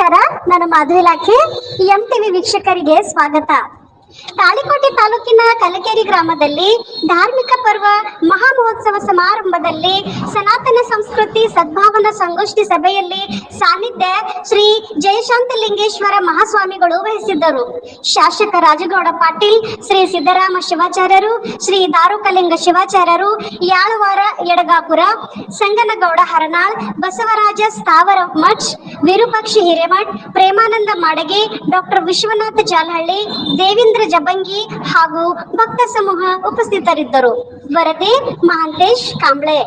ನಮಸ್ಕಾರ. ನಾನು Madhuri ಲಾಖೆ. M TV ವೀಕ್ಷಕರಿಗೆ ಸ್ವಾಗತ. ತಾಳಿಕೋಟೆ ತಾಲೂಕಿನ ಕಲಕೇರಿ ಗ್ರಾಮದಲ್ಲಿ ಧಾರ್ಮಿಕ ಪರ್ವ ಮಹಾ ಮಹೋತ್ಸವ ಸಮಾರಂಭದಲ್ಲಿ ಸನಾತನ ಸಂಸ್ಕೃತಿ ಸದ್ಭಾವನಾ ಸಂಗೋಷ್ಠಿ ಸಭೆಯಲ್ಲಿ ಸಾನ್ನಿಧ್ಯ ಶ್ರೀ ಜಯಶಾಂತ ಲಿಂಗೇಶ್ವರ ಮಹಾಸ್ವಾಮಿಗಳು ವಹಿಸಿದ್ದರು. ಶಾಸಕ ರಾಜಗೌಡ ಪಾಟೀಲ್, ಶ್ರೀ ಸಿದ್ದರಾಮ ಶಿವಾಚಾರ್ಯರು, ಶ್ರೀ ದಾರುಕಲಿಂಗ ಶಿವಾಚಾರ್ಯರು, ಯಾಳವಾರ ಯಡಗಾಪುರ, ಸಂಗನಗೌಡ ಹರನಾಳ್, ಬಸವರಾಜ ಸ್ಥಾವರ ಮಠ್, ವಿರೂಪಾಕ್ಷಿ ಹಿರೇಮಠ್, ಪ್ರೇಮಾನಂದ ಮಾಡಗಿ, ಡಾಕ್ಟರ್ ವಿಶ್ವನಾಥ ಜಾಲಹಳ್ಳಿ, ದೇವೇಂದ್ರ ರವೀಂದ್ರ ಜಬಂಗಿ ಹಾಗೂ ಭಕ್ತ ಸಮೂಹ ಉಪಸ್ಥಿತರಿದ್ದರು. ವರದಿ ಮಹಾಂತೇಶ್ ಕಾಂಬ್ಳೆ.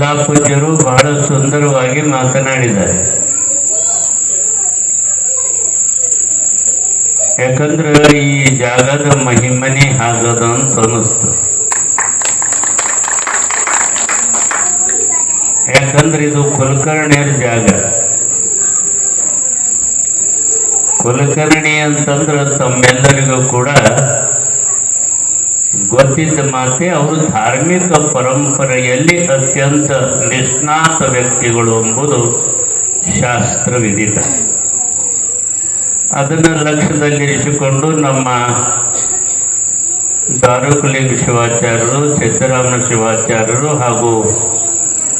ಎಲ್ಲ ಪೂಜ್ಯರು ಬಹಳ ಸುಂದರವಾಗಿ ಮಾತನಾಡಿದ್ದಾರೆ. ಯಾಕಂದ್ರೆ ಈ ಜಾಗದ ಮಹಿಮನೆ ಆಗದ ಅಂತ ಅನ್ನಿಸ್ತು. ಯಾಕಂದ್ರೆ ಇದು ಕುಲಕರ್ಣಿಯ ಜಾಗ. ಕುಲಕರ್ಣಿ ಅಂತಂದ್ರೆ ತಮ್ಮೆಲ್ಲರಿಗೂ ಕೂಡ ಗೊತ್ತಿದ್ದ ಮಾತೆ ಅವರು ಧಾರ್ಮಿಕ ಪರಂಪರೆಯಲ್ಲಿ ಅತ್ಯಂತ ನಿಷ್ಣಾತ ವ್ಯಕ್ತಿಗಳು ಎಂಬುದು ಶಾಸ್ತ್ರ ವಿಧಿತ ಅದನ್ನು ಲಕ್ಷ್ಯದಲ್ಲಿರಿಸಿಕೊಂಡು ನಮ್ಮ ದಾರುಕುಲಿಂಗ ಶಿವಾಚಾರ್ಯರು ಸಿದ್ದರಾಮ ಶಿವಾಚಾರ್ಯರು ಹಾಗೂ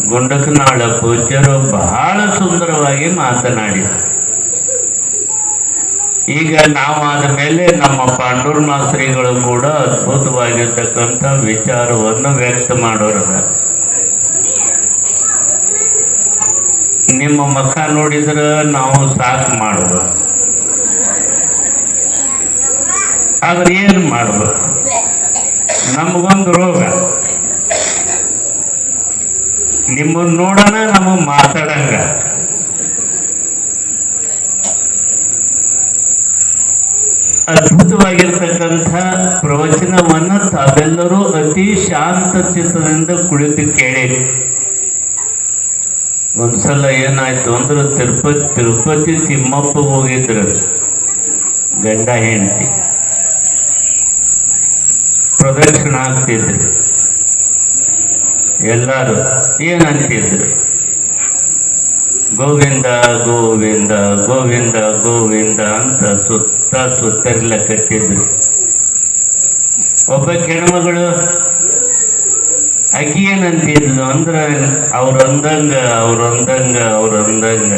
ಗುಂಡಕನಾಳ ಪೂಜ್ಯರು ಬಹಳ ಸುಂದರವಾಗಿ ಮಾತನಾಡಿದರು. ಈಗ ನಾವು ಮೇಲೆ ನಮ್ಮ ಪಾಂಡೂರ್ ಮಾಸ್ತ್ರಿಗಳು ಕೂಡ ಅದ್ಭುತವಾಗಿರ್ತಕ್ಕಂಥ ವಿಚಾರವನ್ನು ವ್ಯಕ್ತ ಮಾಡೋರು ನಿಮ್ಮ ಮುಖ ನೋಡಿದ್ರೆ ನಾವು ಸಾಕು ಮಾಡ್ಬೋದು ಆದ್ರೆ ಏನು ಮಾಡಬೇಕು? ನಮಗೊಂದು ರೋಗ. ನಿಮ್ಮನ್ನು ನೋಡೋಣ, ನಮಗೆ ಮಾತಾಡಂಗ. ಅದ್ಭುತವಾಗಿರ್ತಕ್ಕಂಥ ಪ್ರವಚನವನ್ನು ತಾವೆಲ್ಲರೂ ಅತಿ ಶಾಂತ ಚಿತ್ತದಿಂದ ಕುಳಿತು ಕೇಳಿ. ಒಂದ್ಸಲ ಏನಾಯ್ತು ಅಂದ್ರೆ ತಿರುಪತಿ ತಿರುಪತಿ ತಿಮ್ಮಪ್ಪ ಹೋಗಿದ್ರು. ಗಂಡ ಹೆಂಡತಿ. ಪ್ರದಕ್ಷಿಣ ಆಗ್ತಿದ್ರು ಎಲ್ಲರೂ ಏನಂತಿದ್ರು? ಗೋವಿಂದ ಗೋವಿಂದ ಗೋವಿಂದ ಗೋವಿಂದ ಅಂತ ಸುತ್ತ ಸುತ್ತರಿಲ್ಲ ಕಟ್ಟಿದ್ರು ಒಬ್ಬ ಕೆಣಮಗಳು ಅಕ್ಕಿ ಏನಂತಿದ್ಲು ಅಂದ್ರ ಅವ್ರಂದಂಗ ಅವ್ರಂದಂಗ ಅವ್ರಂದಂಗ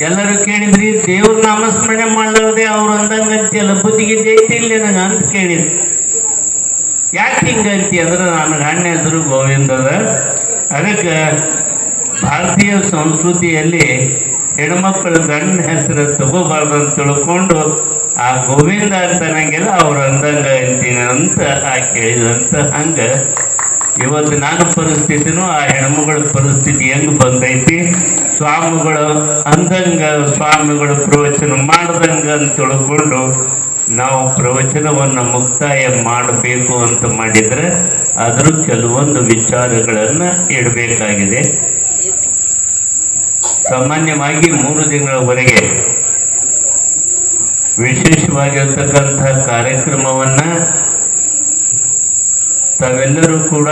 ಎಲ್ಲರೂ ಕೇಳಿದ್ರಿ, ದೇವ್ರ ನಾಮಸ್ಮರಣೆ ಮಾಡಲಾರದೆ ಅವ್ರ ಅಂದಂಗ ಅಂತೀಯಲ್ಲ ಬುದ್ಧಿಗೆ ಇಲ್ಲ ನನಗೆ ಅಂತ ಕೇಳಿದ್ರು ಯಾಕೆ ಹಿಂಗಂತಿ ಅಂದ್ರೆ, ನನ್ನ ಹೆಣ್ಣು ಹೆಸರು ಗೋವಿಂದದ ಅದಕ್ಕೆ ಭಾರತೀಯ ಸಂಸ್ಕೃತಿಯಲ್ಲಿ ಹೆಣ್ಮಕ್ಳ ಗಂಡ ಹೆಸರು ತಗೋಬಾರ್ದು ಅಂತ ತಿಳ್ಕೊಂಡು ಆ ಗೋವಿಂದ ಅಂತ ಅವ್ರು ಅಂದಂಗೆ ಅಂದಂಗ ಅಂತೀನಿ ಅಂತ ಆ ಕೇಳಿದಂತ ಹಂಗ ಇವತ್ತು ನಾನು ಪರಿಸ್ಥಿತಿನೂ ಆ ಹೆಣ್ಮಗಳ ಪರಿಸ್ಥಿತಿ ಹೆಂಗ್ ಬಂದೈತಿ? ಸ್ವಾಮಿಗಳು ಅಂದಂಗ, ಸ್ವಾಮಿಗಳು ಪ್ರವಚನ ಮಾಡ್ದಂಗ ಅಂತ ತಿಳ್ಕೊಂಡು ನಾವು ಪ್ರವಚನವನ್ನು ಮುಕ್ತಾಯ ಮಾಡಬೇಕು ಅಂತ ಮಾಡಿದರೆ ಅದರ ಕೆಲವೊಂದು ವಿಚಾರಗಳನ್ನು ಇಡಬೇಕಾಗಿದೆ. ಸಾಮಾನ್ಯವಾಗಿ ಮೂರು ತಿಂಗಳವರೆಗೆ ವಿಶೇಷವಾಗಿರ್ತಕ್ಕಂಥ ಕಾರ್ಯಕ್ರಮವನ್ನು ತಾವೆಲ್ಲರೂ ಕೂಡ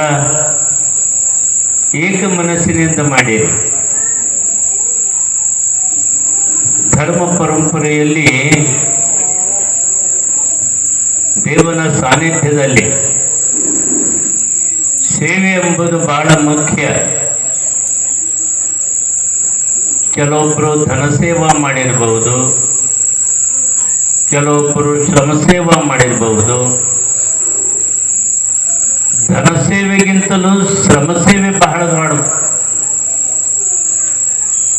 ಏಕ ಮನಸ್ಸಿನಿಂದ ಮಾಡಿ ಧರ್ಮ ಪರಂಪರೆಯಲ್ಲಿ ದೇವನ ಸಾನ್ನಿಧ್ಯದಲ್ಲಿ ಸೇವೆ ಎಂಬುದು ಬಹಳ ಮುಖ್ಯ. ಕೆಲವೊಬ್ಬರು ಧನ ಸೇವಾ ಮಾಡಿರಬಹುದು ಕೆಲವೊಬ್ಬರು ಶ್ರಮ ಸೇವಾ ಮಾಡಿರಬಹುದು ಶ್ರಮ ಸೇವೆ ಬಹಳ ದೊಡ್ಡ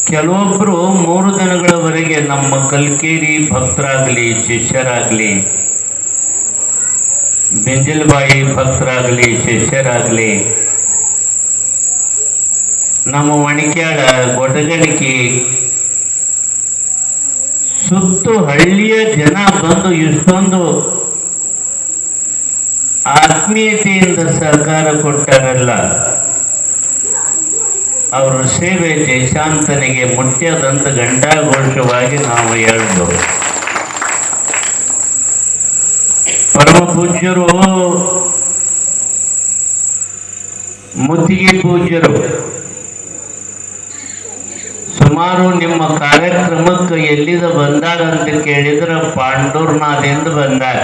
ಕೆಲವೊಬ್ಬರು ಮೂರು ದಿನಗಳವರೆಗೆ ನಮ್ಮ ಕಲ್ಕೇರಿ ಭಕ್ತರಾಗಲಿ, ಶಿಷ್ಯರಾಗಲಿ ಬೆಂಜಲ್ಬಾಯಿ ಭಕ್ತರಾಗಲಿ, ಶಿಷ್ಯರಾಗಲಿ ನಮ್ಮ ಮಣಿಕ್ಯಾಳ ಗೊಡಗಣಿಕೆ. ಸುತ್ತು ಹಳ್ಳಿಯ ಜನ ಬಂದು ಇಷ್ಟೊಂದು ಆತ್ಮೀಯತೆಯಿಂದ ಸಹಕಾರ ಕೊಟ್ಟಾರಲ್ಲ. ಅವರ ಸೇವೆ ಜಯಶಾಂತನಿಗೆ ಮುಖ್ಯದಂತ ಗಂಡಾಘೋಷವಾಗಿ ನಾವು ಹೇಳ್ಬೋದು. ಪರಮ ಪೂಜ್ಯರು, ಮುತ್ತಿಗೆ ಪೂಜ್ಯರು ಸುಮಾರು ನಿಮ್ಮ ಕಾರ್ಯಕ್ರಮಕ್ಕೆ ಎಲ್ಲಿದ ಬಂದಾಗ ಅಂತ ಕೇಳಿದ್ರೆ ಪಾಂಡೂರ್ನಾದಿಂದ ಬಂದಾಗ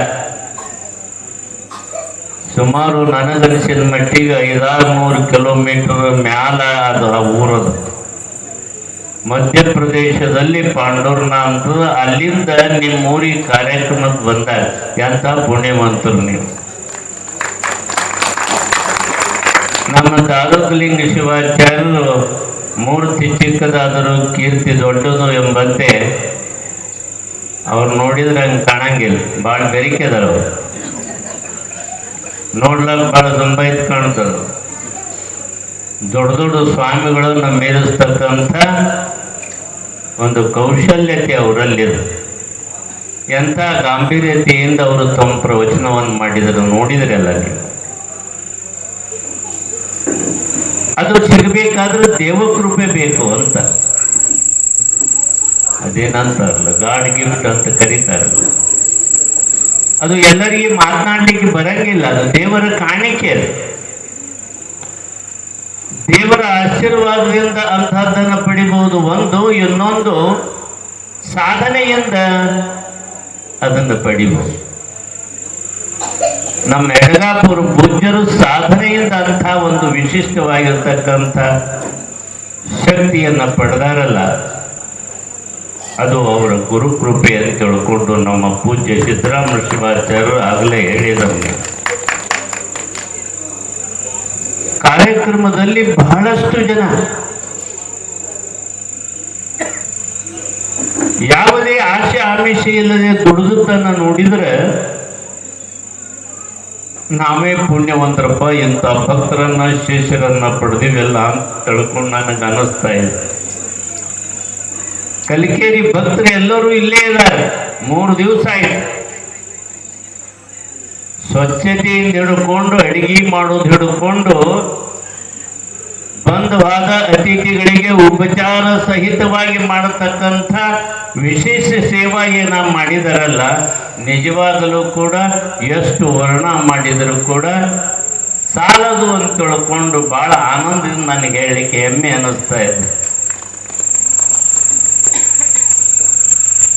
ಸುಮಾರು ನನಗನಿಸಿದ ಮಟ್ಟಿಗೆ ಐದಾರು ಮೂರು ಕಿಲೋಮೀಟರ್ ಮ್ಯಾಲ ಅದು ಆ ಊರದು. ಮಧ್ಯಪ್ರದೇಶದಲ್ಲಿ ಪಾಂಡೂರ್ನ ಅಲ್ಲಿಂದ ನಿಮ್ಮ ಊರಿಗೆ ಕಾರ್ಯಕ್ರಮಕ್ಕೆ ಬಂದಾಗ ಎಂಥ ಪುಣ್ಯವಂತರು ನೀವು. ನಮ್ಮ ತಾಲೂಕಲಿಂಗ ಶಿವಾಚಾರ್ಯರು ಮೂರ್ತಿ ಚಿಕ್ಕದಾದರೂ ಕೀರ್ತಿ ದೊಡ್ಡದು ಎಂಬಂತೆ ಅವ್ರು ನೋಡಿದ್ರೆ ಹಂಗೆ ಕಾಣಂಗಿಲ್ಲ. ಭಾಳ ಬೆರಿಕೆ ಅದಾರ ಅವ್ರು ನೋಡ್ಲಕ್ಕ ಭಾಳ ದುಂಬೈತ್ ಕಾಣ್ತದ. ದೊಡ್ಡ ದೊಡ್ಡ ಸ್ವಾಮಿಗಳನ್ನ ಮೇದುಸ್ತಕ್ಕಂಥ ಒಂದು ಕೌಶಲ್ಯತೆ ಅವರಲ್ಲಿದೆ. ಎಂಥ ಗಾಂಭೀರ್ಯತೆಯಿಂದ ಅವರು ತಮ್ಮ ಪ್ರವಚನವನ್ನು ಮಾಡಿದರು ನೋಡಿದರೆ ನೀವು. ಅದು ಸಿಗಬೇಕಾದ್ರೆ ದೇವಕೃಪೆ ಬೇಕು ಅಂತ. ಅದೇನಂತಾರಲ್ಲ ಗಾಡ್ ಗಿಫ್ಟ್ ಅಂತ ಕರೀತಾರಲ್ಲ ಅದು ಎಲ್ಲರಿಗೆ ಮಾತನಾಡ್ಲಿಕ್ಕೆ ಬರಂಗಿಲ್ಲ, ಅದು ದೇವರ ಕಾಣಿಕೆ. ದೇವರ ಆಶೀರ್ವಾದದಿಂದ ಅಂತಹದ್ದನ್ನು ಪಡಿಬಹುದು ಒಂದು, ಇನ್ನೊಂದು ಸಾಧನೆಯಿಂದ ಅದನ್ನು ಪಡಿಬಹುದು ನಮ್ಮ ಯಡಗಾಪುರ ಪೂಜ್ಯರು ಸಾಧನೆಯಿಂದ ಅಂಥ ಒಂದು ವಿಶಿಷ್ಟವಾಗಿರ್ತಕ್ಕಂಥ ಶಕ್ತಿಯನ್ನು ಪಡೆದಾರಲ್ಲ, ಅದು ಅವರ ಗುರುಕೃಪೆ ಅಂತ ತಿಳ್ಕೊಂಡು ನಮ್ಮ ಪೂಜ್ಯ ಸಿದ್ದರಾಮ ಶಿವಾಚಾರ್ಯರು ಆಗಲೇ ಹೇಳಿದವನು ಕಾರ್ಯಕ್ರಮದಲ್ಲಿ ಬಹಳಷ್ಟು ಜನ. ಯಾವುದೇ ಆಶೆ ಆಮಿಷ ಇಲ್ಲದೆ ದುಡಿದುದನ್ನು ನೋಡಿದ್ರೆ ನಾವೇ ಪುಣ್ಯವಂತರಪ್ಪ, ಇಂಥ ಭಕ್ತರನ್ನ, ಶಿಷ್ಯರನ್ನ ಪಡೆದಿವೆಲ್ಲ ಅಂತ ತಿಳ್ಕೊಂಡು ನನಗೆ ಅನ್ನಿಸ್ತಾ ಇದೆ. ಕಲಿಕೇರಿ ಭಕ್ತರು ಎಲ್ಲರೂ ಇಲ್ಲೇ ಇದ್ದಾರೆ. ಮೂರು ದಿವಸ ಆಯ್ತು. ಸ್ವಚ್ಛತೆಯಿಂದ ಹಿಡ್ಕೊಂಡು, ಅಡಿಗೆ ಮಾಡೋದು ಹಿಡ್ಕೊಂಡು ಬಂಧವಾದ ಅತಿಥಿಗಳಿಗೆ ಉಪಚಾರ ಸಹಿತವಾಗಿ ಮಾಡತಕ್ಕಂಥ ವಿಶೇಷ ಸೇವಾ ಏನ ಮಾಡಿದರಲ್ಲ, ನಿಜವಾಗಲೂ ಕೂಡ ಎಷ್ಟು ವರ್ಣ ಮಾಡಿದರೂ ಕೂಡ ಸಾಲದು ಅಂತ ತಿಳ್ಕೊಂಡು ಬಹಳ ಆನಂದದಿಂದ ನನಗೆ ಹೇಳಲಿಕ್ಕೆ ಹೆಮ್ಮೆ ಅನ್ನಿಸ್ತಾ ಇದೆ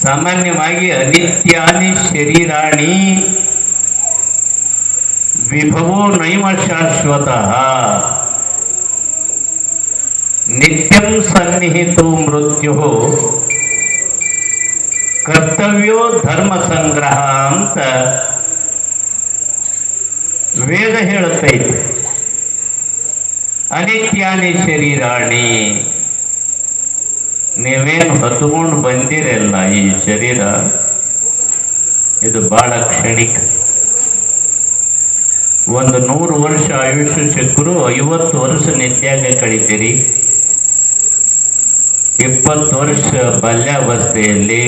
ಸಾಮಾನ್ಯವಾಗಿ ಅನಿತ್ಯಾನಿ ಶರೀರಾಣಿ ವಿಭವೋ ನೈವ ಶಾಶ್ವತಃ. ನಿತ್ಯಂ ಸನ್ನಿಹಿತು ಮೃತ್ಯು. ಕರ್ತವ್ಯೋ ಧರ್ಮ ಸಂಗ್ರಹ ಅಂತ ವೇದ ಹೇಳುತ್ತೈತೆ ಅನಿತ್ಯಾನಿ ಶರೀರಾಣಿ. ನೀವೇನು ಹತ್ಕೊಂಡು ಬಂದಿರಲ್ಲ ಈ ಶರೀರ? ಇದು ಬಹಳ ಕ್ಷಣಿಕ. ಒಂದು ನೂರು ವರ್ಷ ಆಯುಷ್ಯ ಸಿಕ್ಕರು ಐವತ್ತು ವರ್ಷ ನಿತ್ಯಾಗ ಕಳಿತೀರಿ. ಇಪ್ಪತ್ತು ವರ್ಷ ಬಾಲ್ಯಾವಸ್ಥೆಯಲ್ಲಿ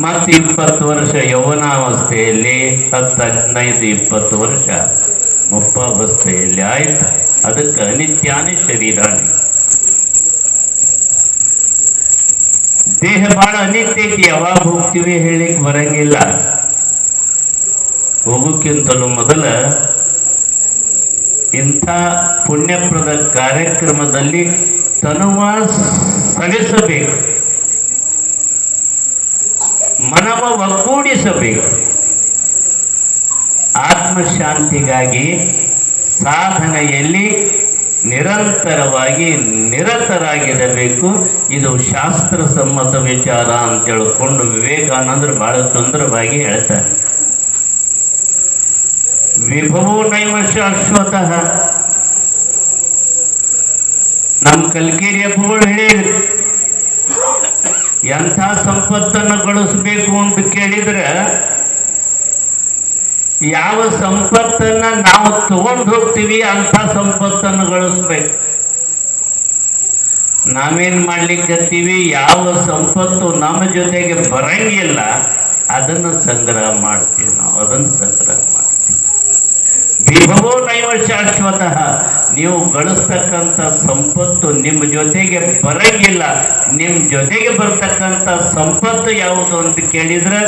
ಮತ್ತು ಇಪ್ಪತ್ತು ವರ್ಷ ಯೌವನಾವಸ್ಥೆಯಲ್ಲಿ, ಹತ್ತು, ಹದಿನೈದು, ಇಪ್ಪತ್ತು ವರ್ಷ ಮುಪ್ಪಾವಸ್ಥೆಯಲ್ಲಿ ಆಯ್ತು. ಅದಕ್ಕೆ ಅನಿತ್ಯಾನಿ ಶರೀರಾಣಿ. ದೇಹ ಬಹಳ ಅನಿತ್ಯ ಐತಿ, ಯಾವಾಗ ಹೋಗ್ತೀವಿ ಹೇಳಿಕ್ ಬರಂಗಿಲ್ಲ. ಹೋಗೋಕ್ಕಿಂತಲೂ ಮೊದಲ ಇಂಥ ಪುಣ್ಯಪ್ರದ ಕಾರ್ಯಕ್ರಮದಲ್ಲಿ ತನುವ ಸಲ್ಲಿಸಬೇಕು ಮನವ ಒಗ್ಗೂಡಿಸಬೇಕು. ಆತ್ಮಶಾಂತಿಗಾಗಿ ಸಾಧನೆಯಲ್ಲಿ ನಿರಂತರವಾಗಿ ನಿರತರಾಗಿರಬೇಕು. ಇದು ಶಾಸ್ತ್ರ ಸಮ್ಮತ ವಿಚಾರ ಅಂತ ಹೇಳಿಕೊಂಡು ವಿವೇಕಾನಂದರು ಬಹಳ ಸುಂದರವಾಗಿ ಹೇಳ್ತಾರೆ. ವಿಭವೋ ನೈವ ಶಾಶ್ವತಃ. ನಮ್ಮ ಕಲ್ಕೇರಿ ಹಬ್ಬಗಳು ಎಂಥ ಸಂಪತ್ತನ್ನು ಗಳಿಸ್ಬೇಕು ಅಂತ ಕೇಳಿದ್ರೆ, ಯಾವ ಸಂಪತ್ತನ್ನ ನಾವು ತಗೊಂಡು ಹೋಗ್ತೀವಿ ಅಂಥ ಸಂಪತ್ತನ್ನು ಗಳಿಸ್ಬೇಕು. ನಾವೇನ್ ಮಾಡ್ಲಿಕ್ಕತ್ತೀವಿ ಯಾವ ಸಂಪತ್ತು ನಮ್ಮ ಜೊತೆಗೆ ಬರಂಗಿಲ್ಲ, ಅದನ್ನು ಸಂಗ್ರಹ ಮಾಡ್ತೀವಿ ನಾವು, ಅದನ್ನು ಸಂಗ್ರಹ ಮಾಡ್ತೀವಿ. ವಿಭವೋ ನೈವ ಶಾಶ್ವತಃ. ನೀವು ಗಳಿಸ್ತಕ್ಕಂಥ ಸಂಪತ್ತು ನಿಮ್ಮ ಜೊತೆಗೆ ಬರಂಗಿಲ್ಲ. ನಿಮ್ಮ ಜೊತೆಗೆ ಬರ್ತಕ್ಕಂಥ ಸಂಪತ್ತು ಯಾವುದು ಅಂತ ಕೇಳಿದ್ರೆ,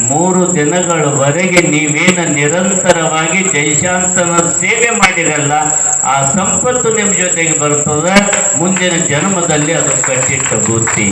ಮೂರು ದಿನಗಳವರೆಗೆ ನೀವೇನು ನಿರಂತರವಾಗಿ ಜಯಶಾಂತನ ಸೇವೆ ಮಾಡಿರಲ್ಲ, ಆ ಸಂಪತ್ತು ನಿಮ್ಮ ಜೊತೆಗೆ ಬರ್ತದೆ. ಮುಂದಿನ ಜನ್ಮದಲ್ಲಿ ಅದು ಕಟ್ಟಿಟ್ಟ ಬುದ್ಧಿ.